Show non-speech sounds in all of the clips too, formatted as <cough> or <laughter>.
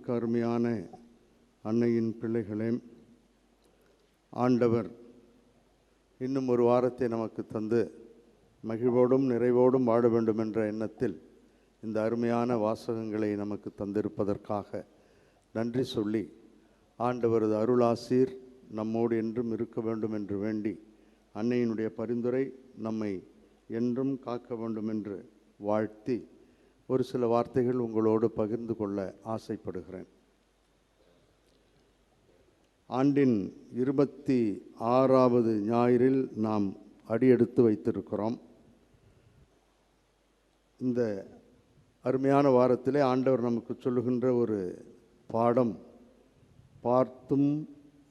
கிறிஸ்து அருமையான அன்னையின் பிள்ளைகளே ஆண்டவர் இன்னும் ஒரு வாரத்தை நமக்கு தந்து மகிழ்வோடும் நிறைவோடும் வாழ வேண்டும் என்ற எண்ணத்தில் இந்த அருமையான வாசகங்களை நமக்கு தந்திருப்பதற்காக நன்றி சொல்லி ஆண்டவரது அருளாசீர் நம்மோடு என்றும் இருக்க வேண்டும் என்று வேண்டி அன்னையினுடைய பரிந்துரை நம்மை என்றும் காக்க வேண்டும் என்று வாழ்த்தி ஒரு சில வார்த்தைகள் உங்களோடு பகிர்ந்து கொள்ள ஆசைப்படுகிறேன். ஆண்டின் இருபத்தி ஆறாவது ஞாயிறில் நாம் அடியெடுத்து வைத்திருக்கிறோம். இந்த அருமையான வாரத்திலே ஆண்டவர் நமக்கு சொல்லுகின்ற ஒரு பாடம் பார்த்தும்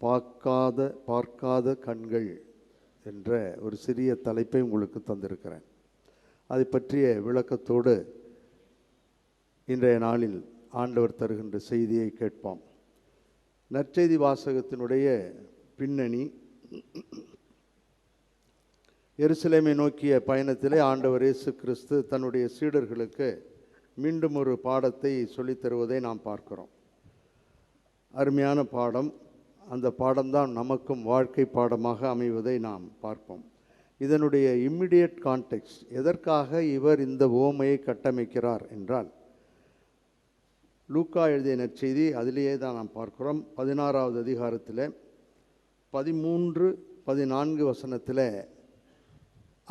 பார்க்காத பார்க்காத கண்கள் என்ற ஒரு சிறிய தலைப்பை உங்களுக்கு தந்திருக்கிறேன். அதை பற்றிய விளக்கத்தோடு இன்றைய நாளில் ஆண்டவர் தருகின்ற செய்தியை கேட்போம். நற்செய்தி வாசகத்தினுடைய பின்னணி எருசலேமை நோக்கிய பயணத்திலே ஆண்டவர் இயேசு கிறிஸ்து தன்னுடைய சீடர்களுக்கு மீண்டும் ஒரு பாடத்தை சொல்லித்தருவதை நாம் பார்க்கிறோம். அருமையான பாடம். அந்த பாடம்தான் நமக்கும் வாழ்க்கை பாடமாக அமைவதை நாம் பார்ப்போம். இதனுடைய இம்மிடியட் கான்டெக்ட் எதற்காக இவர் இந்த ஓமையை கட்டமைக்கிறார் என்றால் லூக்கா எழுதிய நற்செய்தி அதிலேயே தான் நாம் பார்க்கிறோம். பதினாறாவது அதிகாரத்தில் பதிமூன்று பதினான்கு வசனத்தில்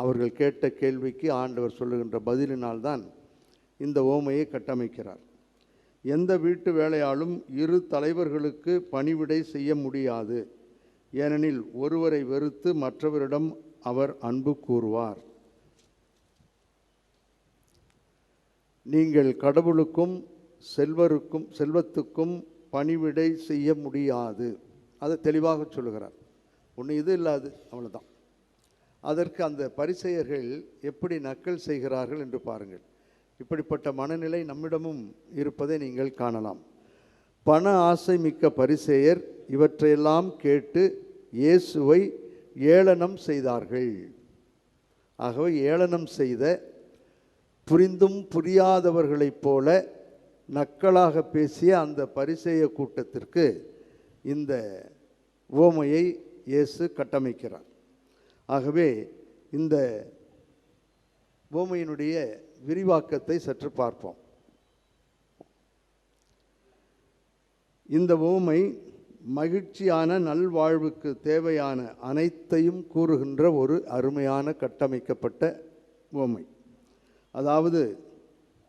அவர்கள் கேட்ட கேள்விக்கு ஆண்டவர் சொல்லுகின்ற பதிலினால்தான் இந்த ஓமையை கட்டமைக்கிறார். எந்த வீட்டு வேலையாலும் இரு தலைவர்களுக்கு பணிவிடை செய்ய முடியாது. ஏனெனில் ஒருவரை வெறுத்து மற்றவரிடம் அவர் அன்பு கூறுவார். நீங்கள் கடவுளுக்கும் செல்வருக்கும் செல்வத்துக்கும் பணிவிடை செய்ய முடியாது. அதை தெளிவாக சொல்லுகிறார். ஒன்று இது இல்லாது அவ்வளோதான் அதற்கு அந்த பரிசெயர்கள் எப்படி நக்கல் செய்கிறார்கள் என்று பாருங்கள். இப்படிப்பட்ட மனநிலை நம்மிடமும் இருப்பதை நீங்கள் காணலாம். பண ஆசை மிக்க பரிசெயர் இவற்றையெல்லாம் கேட்டு இயேசுவை ஏளனம் செய்தார்கள். ஆகவே ஏளனம் செய்த புரிந்தும் புரியாதவர்களைப் போல நக்கலாக பேசிய அந்த பரிசெய கூட்டத்திற்கு இந்த ஓமையை இயேசு கட்டமைக்கிறார். ஆகவே இந்த ஓமையினுடைய விரிவாக்கத்தை சற்று பார்ப்போம். இந்த ஓமை மகிழ்ச்சியான நல்வாழ்வுக்கு தேவையான அனைத்தையும் கூறுகின்ற ஒரு அருமையான கட்டமைக்கப்பட்ட ஓமை அதாவது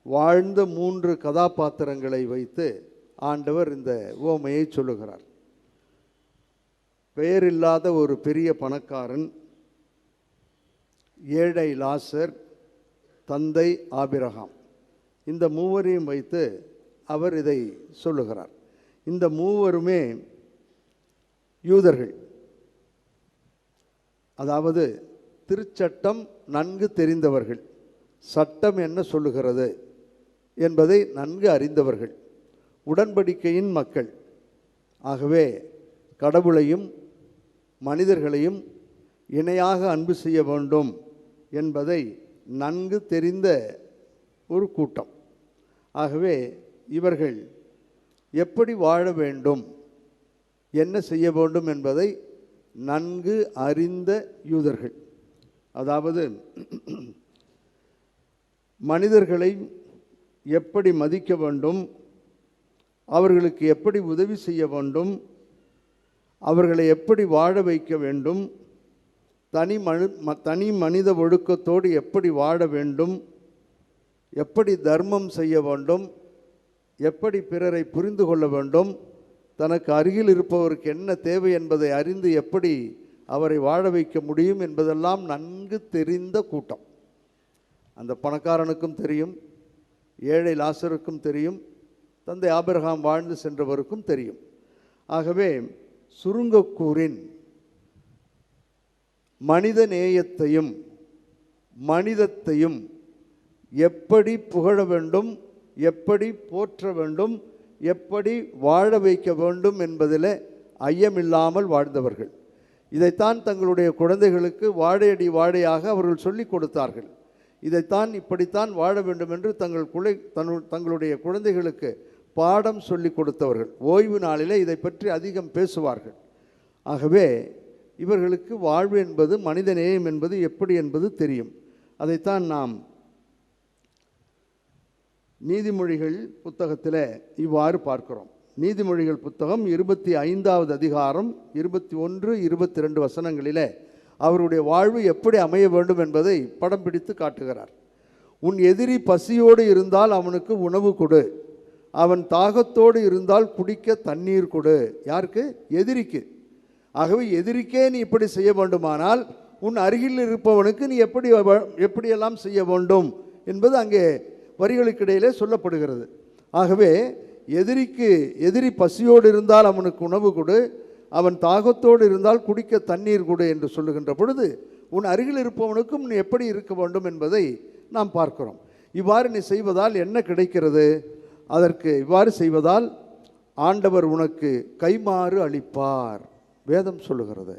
வாழ்ந்த மூன்று கதாபாத்திரங்களை வைத்து ஆண்டவர் இந்த ஓமையை சொல்லுகிறார். பெயரில்லாத ஒரு பெரிய பணக்காரன் ஏழை லாசர் தந்தை ஆபிரகாம். இந்த மூவரையும் வைத்து அவர் இதை சொல்லுகிறார். இந்த மூவருமே யூதர்கள். அதாவது திருச்சட்டம் நன்கு தெரிந்தவர்கள். சட்டம் என்ன சொல்லுகிறது? என்பதை நன்கு அறிந்தவர்கள் உடன்படிக்கையின் மக்கள். ஆகவே கடவுளையும் மனிதர்களையும் இணையாக அன்பு செய்ய வேண்டும் என்பதை நன்கு தெரிந்த ஒரு கூட்டம். ஆகவே இவர்கள் எப்படி வாழ வேண்டும் என்ன செய்ய வேண்டும் என்பதை நன்கு அறிந்த யூதர்கள். அதாவது மனிதர்களை எப்படி மதிக்க வேண்டும்? அவர்களுக்கு எப்படி உதவி செய்ய வேண்டும்? அவர்களை எப்படி வாழ வைக்க வேண்டும்? தனி மனு ம- தனி மனித ஒழுக்கத்தோடு எப்படி வாழ வேண்டும்? எப்படி தர்மம் செய்ய வேண்டும்? எப்படி பிறரை புரிந்து கொள்ள வேண்டும்? தனக்கு அருகில் இருப்பவருக்கு என்ன தேவை என்பதை அறிந்து எப்படி அவரை வாழ வைக்க முடியும் என்பதெல்லாம் நன்கு தெரிந்த கூட்டம். அந்த பணக்காரனுக்கும் தெரியும். ஏழை லாசருக்கும் தெரியும் தந்தை ஆபிரகாம் வாழ்ந்து சென்றவருக்கும் தெரியும். ஆகவே சுருங்கக்கூறின் மனித நேயத்தையும் மனிதத்தையும் எப்படி புகழ வேண்டும் எப்படி போற்ற வேண்டும் எப்படி வாழ வைக்க வேண்டும் என்பதில் ஐயமில்லாமல் வாழ்ந்தவர்கள். இதைத்தான் தங்களுடைய குழந்தைகளுக்கு வாழையடி வாழையாக அவர்கள் சொல்லிக் கொடுத்தார்கள். இதைத்தான் இப்படித்தான் வாழ வேண்டும் என்று தங்கள் குலை தன்னு தங்களுடைய குழந்தைகளுக்கு பாடம் சொல்லி கொடுத்தவர்கள். ஓய்வு நாளிலே இதை பற்றி அதிகம் பேசுவார்கள். ஆகவே இவர்களுக்கு வாழ்வு என்பது மனித நேயம் என்பது எப்படி என்பது தெரியும். அதைத்தான் நாம் நீதிமொழிகள் புத்தகத்தில் இவ்வாறு பார்க்கிறோம். நீதிமொழிகள் புத்தகம் இருபத்தி ஐந்தாவது அதிகாரம் இருபத்தி ஒன்று இருபத்தி ரெண்டு வசனங்களிலே அவருடைய வாழ்வு எப்படி அமைய வேண்டும் என்பதை படம் பிடித்து காட்டுகிறார். உன் எதிரி பசியோடு இருந்தால் அவனுக்கு உணவு கொடு. அவன் தாகத்தோடு இருந்தால் குடிக்க தண்ணீர் கொடு. யாருக்கு? எதிரிக்கு. ஆகவே எதிரிக்கே நீ இப்படி செய்ய வேண்டுமானால் உன் அருகில் இருப்பவனுக்கு நீ எப்படி எப்படியெல்லாம் செய்ய வேண்டும்? என்பது அங்கே வரிகளுக்கு இடையிலே சொல்லப்படுகிறது. ஆகவே எதிரிக்கு எதிரி பசியோடு இருந்தால் அவனுக்கு உணவு கொடு. அவன் தாகத்தோடு இருந்தால் குடிக்க தண்ணீர் கொடு என்று சொல்லுகின்ற பொழுது உன் அருகில் இருப்பவனுக்கும் நீ எப்படி இருக்க வேண்டும் என்பதை நாம் பார்க்கிறோம். இவ்வாறு நீ செய்வதால் என்ன கிடைக்கிறது? அதற்கு இவ்வாறு செய்வதால் ஆண்டவர் உனக்கு கைமாறு அளிப்பார். வேதம் சொல்லுகிறது.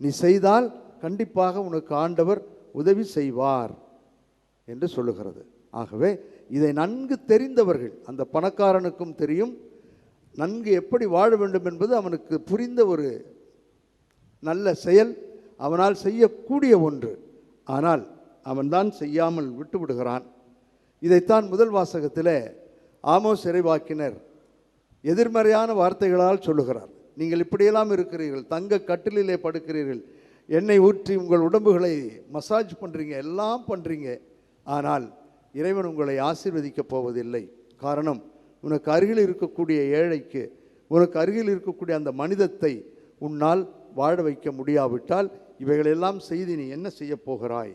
நீ செய்தால் கண்டிப்பாக உனக்கு ஆண்டவர் உதவி செய்வார் என்று சொல்லுகிறது. ஆகவே இதை நன்கு தெரிந்தவர்கள் அந்த பணக்காரனுக்கும் தெரியும் நன்கு எப்படி வாழ வேண்டும் என்பது அவனுக்கு புரிந்த ஒரு நல்ல செயல் அவனால் செய்யக்கூடிய ஒன்று. ஆனால் அவன்தான் செய்யாமல் விட்டு விடுகிறான். இதைத்தான் முதல் வாசகத்தில் ஆமோ சிறைவாக்கினர் எதிர்மறையான வார்த்தைகளால் சொல்லுகிறார். நீங்கள் இப்படியெல்லாம் இருக்கிறீர்கள் தங்க கட்டிலே படுக்கிறீர்கள் எண்ணெய் ஊற்றி உங்கள் உடம்புகளை மசாஜ் பண்ணுறீங்க எல்லாம் பண்ணுறீங்க ஆனால் இறைவன் உங்களை ஆசீர்வதிக்கப் போவதில்லை. காரணம் உனக்கு அருகில் இருக்கக்கூடிய ஏழைக்கு உனக்கு அருகில் இருக்கக்கூடிய அந்த மனிதத்தை உன்னால் வாழ வைக்க முடியாவிட்டால் இவைகளெல்லாம் செய்து நீ என்ன செய்யப் போகிறாய்?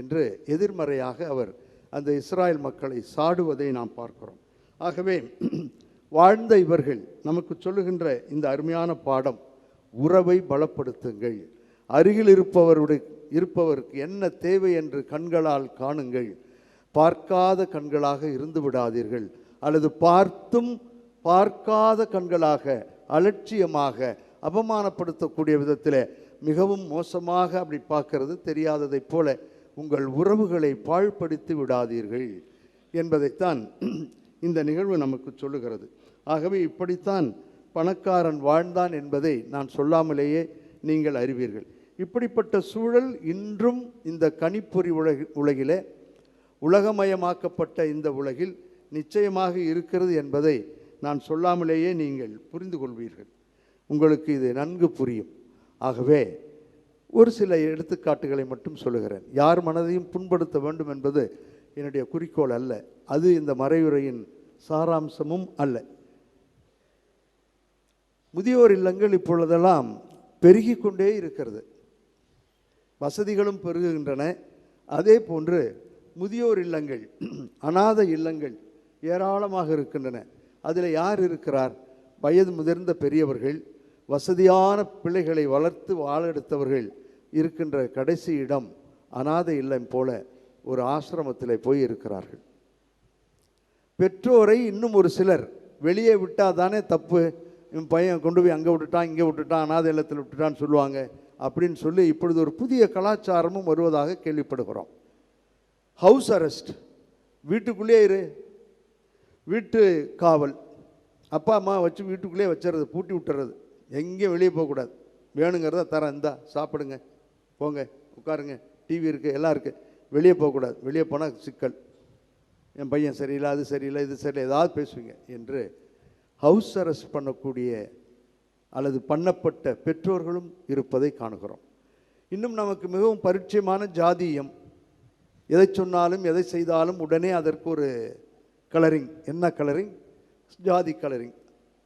என்று எதிர்மறையாக அவர் அந்த இஸ்ராயல் மக்களை சாடுவதை நாம் பார்க்கிறோம். ஆகவே வாழ்ந்த இவர்கள் நமக்கு சொல்லுகின்ற இந்த அருமையான பாடம் உறவை பலப்படுத்துங்கள். அருகில் இருப்பவருடைய இருப்பவருக்கு என்ன தேவை என்று கண்களால் காணுங்கள். பார்க்காத கண்களாக இருந்து விடாதீர்கள். அல்லது பார்த்தும் பார்க்காத கண்களாக அலட்சியமாக அவமானப்படுத்தக்கூடிய விதத்தில் மிகவும் மோசமாக அப்படி பார்க்கறது தெரியாததைப் போல உங்கள் உறவுகளை பாழ்படுத்தி விடாதீர்கள் என்பதைத்தான் இந்த நிகழ்வு நமக்கு சொல்லுகிறது. ஆகவே இப்படித்தான் பணக்காரன் வாழ்ந்தான் என்பதை நான் சொல்லாமலேயே நீங்கள் அறிவீர்கள். இப்படிப்பட்ட சூழல் இன்றும் இந்த கணிப்பொறி உலக உலகிலே உலகமயமாக்கப்பட்ட இந்த உலகில் நிச்சயமாக இருக்கிறது என்பதை நான் சொல்லாமலேயே நீங்கள் புரிந்து கொள்வீர்கள் உங்களுக்கு இது நன்கு புரியும். ஆகவே ஒரு சில எடுத்துக்காட்டுகளை மட்டும் சொல்லுகிறேன். யார் மனதையும் புண்படுத்த வேண்டும் என்பது என்னுடைய குறிக்கோள் அல்ல. அது இந்த மறையுறையின் சாராம்சமும் அல்ல. முதியோர் இல்லங்கள் இப்பொழுதெல்லாம் பெருகி கொண்டே இருக்கிறது. வசதிகளும் பெருகுகின்றன. அதே போன்று முதியோர் இல்லங்கள் அநாத இல்லங்கள் ஏராளமாக இருக்கின்றன. அதில் யார் இருக்கிறார்? வயது முதிர்ந்த பெரியவர்கள் வசதியான பிள்ளைகளை வளர்த்து வாழெடுத்தவர்கள் இருக்கின்ற கடைசி இடம் அனாதை இல்லம் போல ஒரு ஆசிரமத்தில் போய் இருக்கிறார்கள். பெற்றோரை இன்னும் ஒரு சிலர் வெளியே விட்டால் தானே தப்பு. என் பையன் கொண்டு போய் அங்கே விட்டுட்டான் இங்கே விட்டுட்டான் அநாத இல்லத்தில் விட்டுட்டான்னு சொல்லுவாங்க. அப்படின்னு சொல்லி இப்பொழுது ஒரு புதிய கலாச்சாரமும் வருவதாக கேள்விப்படுகிறோம். ஹவுஸ் அரெஸ்ட் வீட்டுக்குள்ளேயே இரு. வீட்டு காவல். அப்பா அம்மா வச்சு வீட்டுக்குள்ளே வச்சுறது பூட்டி விட்டுறது. எங்கேயும் வெளியே போகக்கூடாது. வேணுங்கிறத தரேன். இந்தா சாப்பிடுங்க. போங்க. உட்காருங்க. டிவி இருக்குது எல்லாம் இருக்குது வெளியே போகக்கூடாது. வெளியே போனால் சிக்கல். என் பையன் சரியில்லை அது சரியில்லை இது சரியில்லை ஏதாவது பேசுவீங்க என்று ஹவுஸ் அரெஸ்ட் பண்ணக்கூடிய அல்லது பண்ணப்பட்ட பெற்றோர்களும் இருப்பதை காணுகிறோம். இன்னும் நமக்கு மிகவும் பரிச்சயமான ஜாதியம். எதை சொன்னாலும் எதை செய்தாலும் உடனே அதற்கு ஒரு கலரிங். என்ன கலரிங்? ஜாதி கலரிங்.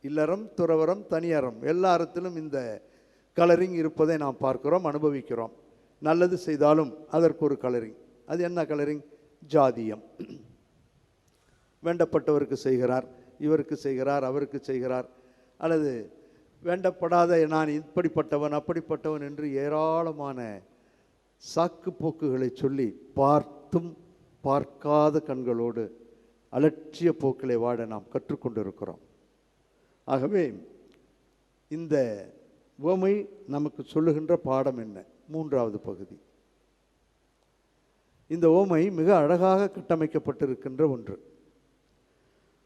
இல்லறம் துறவரம் தனியறம். எல்லா அறத்திலும் இந்த கலரிங் இருப்பதை நாம் பார்க்கிறோம் அனுபவிக்கிறோம். நல்லது செய்தாலும் அதற்கு ஒரு கலரிங். அது என்ன கலரிங்? ஜாதியம். வேண்டப்பட்டவருக்கு செய்கிறார் இவருக்கு செய்கிறார் அவருக்கு செய்கிறார். அல்லது வேண்டப்படாத நான் இப்படிப்பட்டவன் அப்படிப்பட்டவன் என்று ஏராளமான சாக்கு போக்குகளை சொல்லி பார்த்தும் பார்க்காத கண்களோடு அலட்சிய போக்களை வாட நாம் கற்றுக்கொண்டிருக்கிறோம். ஆகவே இந்த உவமை நமக்கு சொல்லுகின்ற பாடம் என்ன? மூன்றாவது பகுதி. இந்த ஓமை மிக அழகாக கட்டமைக்கப்பட்டிருக்கின்ற ஒன்று.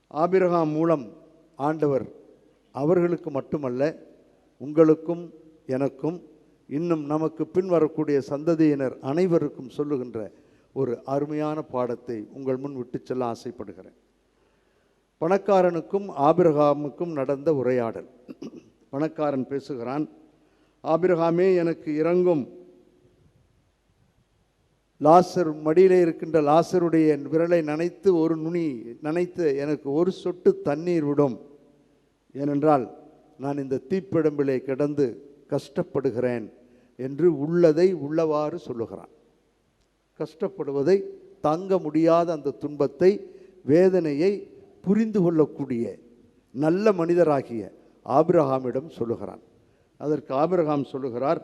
ஆபிரகாம் மூலம் ஆண்டவர் அவர்களுக்கு மட்டுமல்ல உங்களுக்கும் எனக்கும் இன்னும் நமக்கு பின்வரக்கூடிய சந்ததியினர் அனைவருக்கும் சொல்லுகின்ற ஒரு அருமையான பாடத்தை உங்கள் முன் விட்டுச் செல்ல ஆசைப்படுகிறேன். பணக்காரனுக்கும் ஆபிரகாமுக்கும் நடந்த உரையாடல். பணக்காரன் பேசுகிறான் ஆபிரகாமே எனக்கு இறங்கும். லாசர் மடியிலே இருக்கின்ற லாசருடைய விரலை நனைத்து ஒரு நுனி நனைத்து எனக்கு ஒரு சொட்டு தண்ணீர் விடும். ஏனென்றால் நான் இந்த தீப்பிடம்பிலே கிடந்து கஷ்டப்படுகிறேன் என்று உள்ளதை உள்ளவாறு சொல்லுகிறான். கஷ்டப்படுவதை தாங்க முடியாத அந்த துன்பத்தை வேதனையை புரிந்து கொள்ளக்கூடிய நல்ல மனிதராகிய ஆபிரகாமிடம் சொல்லுகிறான். அதற்கு ஆபிரகாம் சொல்லுகிறார்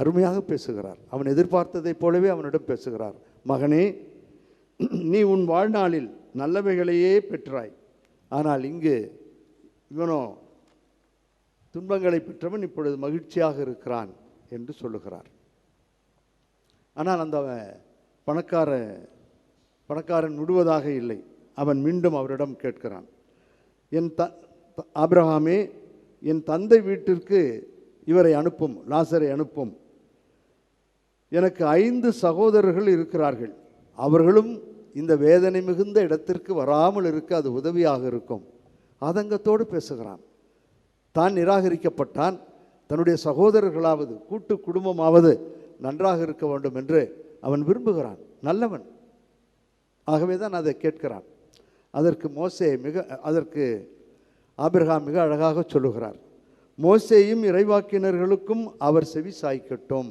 அருமையாக பேசுகிறார். அவன் எதிர்பார்த்ததைப் போலவே அவனிடம் பேசுகிறார். மகனே நீ உன் வாழ்நாளில் நல்லவைகளையே பெற்றாய். ஆனால் இங்கு இவனோ துன்பங்களை பெற்றவன் இப்பொழுது மகிழ்ச்சியாக இருக்கிறான் என்று சொல்லுகிறார். ஆனால் அந்த பணக்கார பணக்காரன் விடுவதாக இல்லை. அவன் மீண்டும் அவரிடம் கேட்கிறான் என் த ஆப்ரஹாமே என் தந்தை வீட்டிற்கு இவரை அனுப்பும் லாசரை அனுப்பும். எனக்கு ஐந்து சகோதரர்கள் இருக்கிறார்கள். அவர்களும் இந்த வேதனை மிகுந்த இடத்திற்கு வராமல் இருக்க அது உதவியாக இருக்கும். ஆதங்கத்தோடு பேசுகிறான். தான் நிராகரிக்கப்பட்டான். தன்னுடைய சகோதரர்களாவது கூட்டு குடும்பமாவது நன்றாக இருக்க வேண்டும் என்று அவன் விரும்புகிறான் நல்லவன். ஆகவே தான் அதை கேட்கிறான். அதற்கு மோசே மிக அதற்கு ஆபிரகாம் மிக அழகாக சொல்லுகிறார். மோசேயும் இறைவாக்கினர்களுக்கும் அவர் செவி சாய்க்கட்டும்.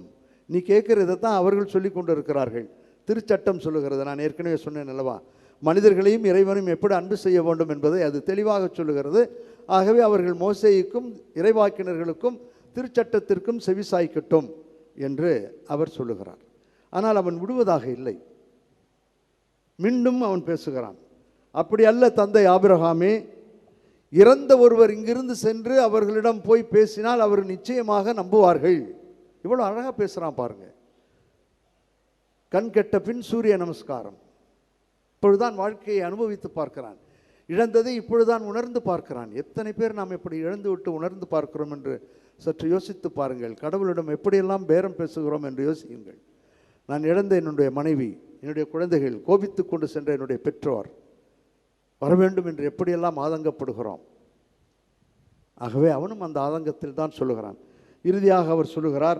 நீ கேட்குறதை தான் அவர்கள் சொல்லி கொண்டு இருக்கிறார்கள் திருச்சட்டம் சொல்லுகிறது. நான் ஏற்கனவே சொன்னேன் அல்லவா? மனிதர்களையும் இறைவனையும் எப்படி அன்பு செய்ய வேண்டும் என்பதை அது தெளிவாக சொல்லுகிறது. ஆகவே அவர்கள் மோசேயுக்கும் இறைவாக்கினர்களுக்கும் திருச்சட்டத்திற்கும் செவி சாய்க்கட்டும் என்று அவர் சொல்லுகிறார். ஆனால் அவன் விடுவதாக இல்லை. மீண்டும் அவன் பேசுகிறான். அப்படி அல்ல தந்தை ஆபிரகாமே இறந்த ஒருவர் இங்கிருந்து சென்று அவர்களிடம் போய் பேசினால் அவர் நிச்சயமாக நம்புவார்கள். இவ்வளோ அழகாக பேசுகிறான் பாருங்க. கண் கெட்ட பின் சூரிய நமஸ்காரம். இப்பொழுதுதான் வாழ்க்கையை அனுபவித்து பார்க்கிறான். இழந்ததை இப்பொழுதுதான் உணர்ந்து பார்க்கிறான். எத்தனை பேர் நாம் இப்படி இழந்து விட்டு உணர்ந்து பார்க்கிறோம் என்று சற்று யோசித்து பாருங்கள். கடவுளிடம் எப்படியெல்லாம் பேரம் பேசுகிறோம் என்று யோசியுங்கள். நான் இழந்த என்னுடைய மனைவி என்னுடைய குழந்தைகள் கோபித்து கொண்டு சென்ற என்னுடைய பெற்றோர் வர வேண்டும் என்று எப்படியெல்லாம் ஆதங்கப்படுகிறோம்? ஆகவே அவனும் அந்த ஆதங்கத்தில் தான் சொல்லுகிறான். இறுதியாக அவர் சொல்லுகிறார்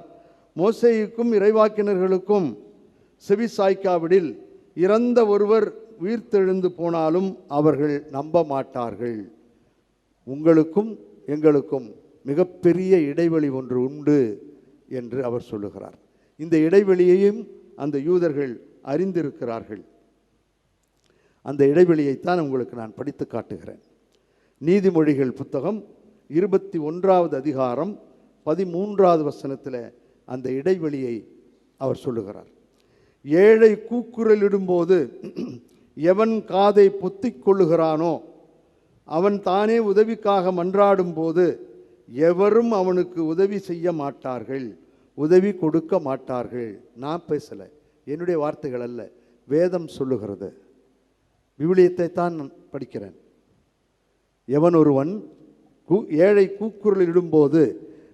மோசேயுக்கும் இறைவாக்கினர்களுக்கும் செவி சாய்க்காவிடில் இறந்த ஒருவர் உயிர்த்தெழுந்து போனாலும் அவர்கள் நம்ப மாட்டார்கள் உங்களுக்கும் எங்களுக்கும் மிகப்பெரிய இடைவெளி ஒன்று உண்டு என்று அவர் சொல்லுகிறார். இந்த இடைவெளியையும் அந்த யூதர்கள் அறிந்திருக்கிறார்கள். அந்த இடைவெளியைத்தான் உங்களுக்கு நான் படித்து காட்டுகிறேன். நீதிமொழிகள் புத்தகம் இருபத்தி ஒன்றாவது அதிகாரம் பதிமூன்றாவது வசனத்தில் அந்த இடைவெளியை அவர் சொல்லுகிறார். ஏழை கூக்குரலிடும்போது எவன் காதை பொத்திக் கொள்ளுகிறானோ அவன் தானே உதவிக்காக மன்றாடும் போது எவரும் அவனுக்கு உதவி செய்ய மாட்டார்கள். உதவி கொடுக்க மாட்டார்கள். நான் பேசலை. என்னுடைய வார்த்தைகள் அல்ல. வேதம் சொல்லுகிறது. விவிலியத்தை தான் நான் படிக்கிறேன். எவன் ஒருவன் கூ ஏழை கூக்குரலிடும்போது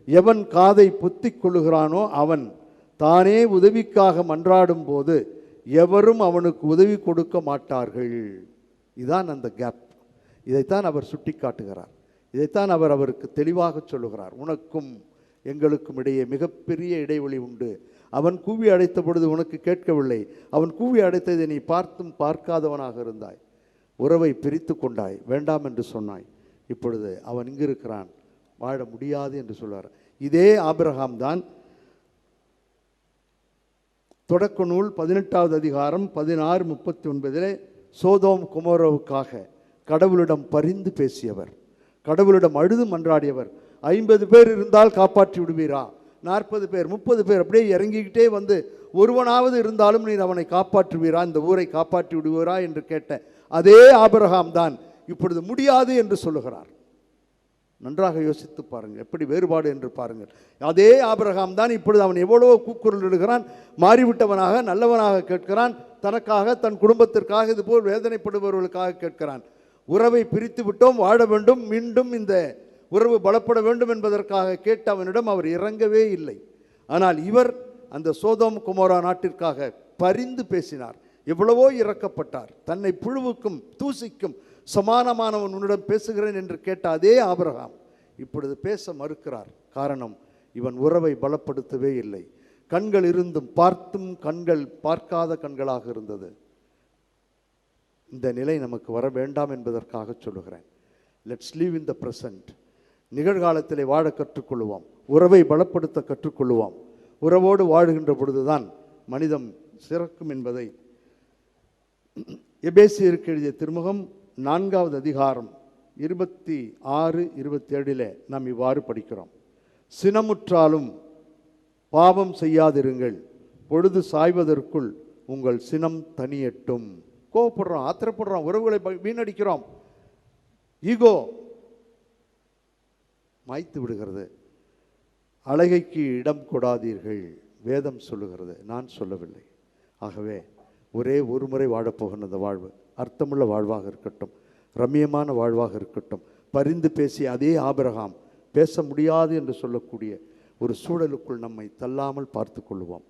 எவன் காதை பொத்திக் கொள்ளுகிறானோ அவன் தானே உதவிக்காக மன்றாடும் போது எவரும் அவனுக்கு உதவி கொடுக்க மாட்டார்கள். இதான் அந்த கேப் இதைத்தான் அவர் சுட்டி காட்டுகிறார் இதைத்தான் அவர் அவருக்கு தெளிவாக சொல்லுகிறார். உனக்கும் எங்களுக்கும் இடையே மிகப்பெரிய இடைவெளி உண்டு. அவன் கூவி அடைத்த பொழுது உனக்கு கேட்கவில்லை. அவன் கூவி அடைத்ததை நீ பார்த்தும் பார்க்காதவனாக இருந்தாய். உறவை பிரித்து கொண்டாய். வேண்டாம் என்று சொன்னாய். இப்பொழுது அவன் இங்கிருக்கிறான். வாழ முடியாது என்று சொல்வார். இதே ஆபிரகாம் தான் தொடக்க நூல் பதினெட்டாவது அதிகாரம் பதினாறு முப்பத்தி ஒன்பதிலே சோதோம் குமரோவுக்காக கடவுளிடம் பரிந்து பேசியவர். கடவுளிடம் அழுது மன்றாடியவர் ஐம்பது பேர் இருந்தால் காப்பாற்றி விடுவீரா? நாற்பது பேர் முப்பது பேர் அப்படியே இறங்கிக்கிட்டே வந்து ஒருவனாவது இருந்தாலும் நீர் அவனை காப்பாற்றுவீரா? இந்த ஊரை காப்பாற்றி விடுவீரா? என்று கேட்ட அதே ஆபரகாம் தான் இப்பொழுது முடியாது என்று சொல்லுகிறார். நன்றாக யோசித்து பாருங்கள். எப்படி வேறுபாடு என்று பாருங்கள். அதே ஆபரகாம் தான் இப்பொழுது அவன் எவ்வளவோ கூக்குரல் இடுகிறான் மாறிவிட்டவனாக நல்லவனாக கேட்கிறான் தனக்காக தன் குடும்பத்திற்காக இதுபோல் வேதனைப்படுபவர்களுக்காக கேட்கிறான். உறவை பிரித்து விட்டோம் வாழ வேண்டும் மீண்டும் இந்த உறவு பலப்பட வேண்டும் என்பதற்காக கேட்டு அவனிடம் அவர் இறங்கவே இல்லை. ஆனால் இவர் அந்த சோதோம் குமோரா நாட்டிற்காக பரிந்து பேசினார். எவ்வளவோ இறக்கப்பட்டார். தன்னை புழுவுக்கும் தூசிக்கும் சமானமானவன் உன்னிடம் பேசுகிறேன் என்று கேட்ட அதே ஆபரகாம் இப்பொழுது பேச மறுக்கிறார். காரணம் இவன் உறவை பலப்படுத்தவே இல்லை. கண்கள் இருந்தும் பார்த்தும் கண்கள் பார்க்காத கண்களாக இருந்தது. இந்த நிலை நமக்கு வர வேண்டாம் என்பதற்காக சொல்லுகிறேன். Let's live in the present நிகழ்காலத்திலே வாழ கற்றுக்கொள்வோம் உறவை பலப்படுத்த கற்றுக்கொள்வோம் உறவோடு வாழுகின்ற பொழுதுதான் மனிதம் சிறக்கும் என்பதை எபேசியருக்கு எழுதிய திருமுகம் நான்காவது அதிகாரம் இருபத்தி ஆறு இருபத்தி ஏழில் நாம் இவ்வாறு படிக்கிறோம். சினமுற்றாலும் பாவம் செய்யாதிருங்கள். பொழுது சாய்வதற்குள் உங்கள் சினம் தனியட்டும். கோவப்படுறோம் ஆத்திரப்படுறோம் உறவுகளை ப- வீணடிக்கிறோம். ஈகோ மாய்த்து விடுகிறது. அழகைக்கு இடம் கொடாதீர்கள் வேதம் சொல்லுகிறது. நான் சொல்லவில்லை. ஆகவே ஒரே ஒரு முறை வாழப்போகிற அந்த வாழ்வு அர்த்தமுள்ள வாழ்வாக இருக்கட்டும் ரம்மியமான வாழ்வாக இருக்கட்டும் பரிந்து பேசிய அதே ஆபிரகாம் பேச முடியாது என்று சொல்லக்கூடிய ஒரு சூழலுக்குள் நம்மை தள்ளாமல் பார்த்து கொள்வோம்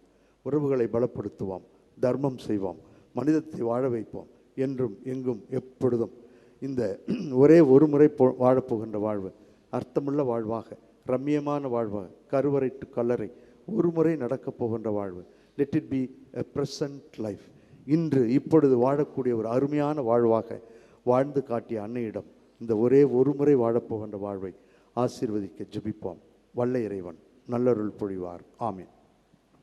உறவுகளை பலப்படுத்துவோம் தர்மம் செய்வோம் மனிதத்தை வாழ வைப்போம் என்றும் எங்கும் எப்பொழுதும் இந்த <clears throat> ஒரே ஒரு முறை போ வாழப்போகின்ற வாழ்வு அர்த்தமுள்ள வாழ்வாக ரம்மியமான வாழ்வாக கருவறை டு கல்லறை ஒரு முறை நடக்கப் போகின்ற வாழ்வு. Let it be a present life இன்று இப்பொழுது வாழக்கூடிய ஒரு அருமையான வாழ்வாக வாழ்ந்து காட்டிய அன்னையிடம் இந்த ஒரே ஒரு முறை வாழப்போகின்ற வாழ்வை ஆசீர்வதிக்க ஜபிப்போம். வல்ல இறைவன் நல்லருள் பொழிவார். ஆமீன்.